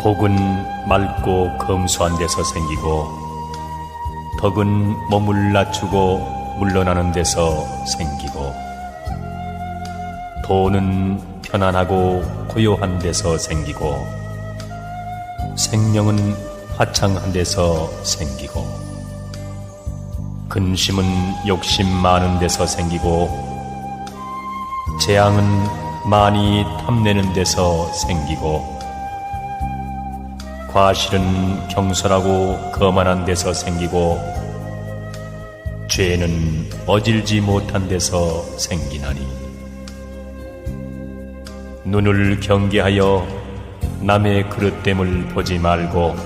복은 맑고 검소한 데서 생기고 덕은 몸을 낮추고 물러나는 데서 생기고 돈은 편안하고 고요한 데서 생기고 생명은 화창한 데서 생기고 근심은 욕심 많은 데서 생기고 재앙은 많이 탐내는 데서 생기고 과실은 경솔하고 거만한 데서 생기고 죄는 어질지 못한 데서 생기나니. 눈을 경계하여 남의 그릇됨을 보지 말고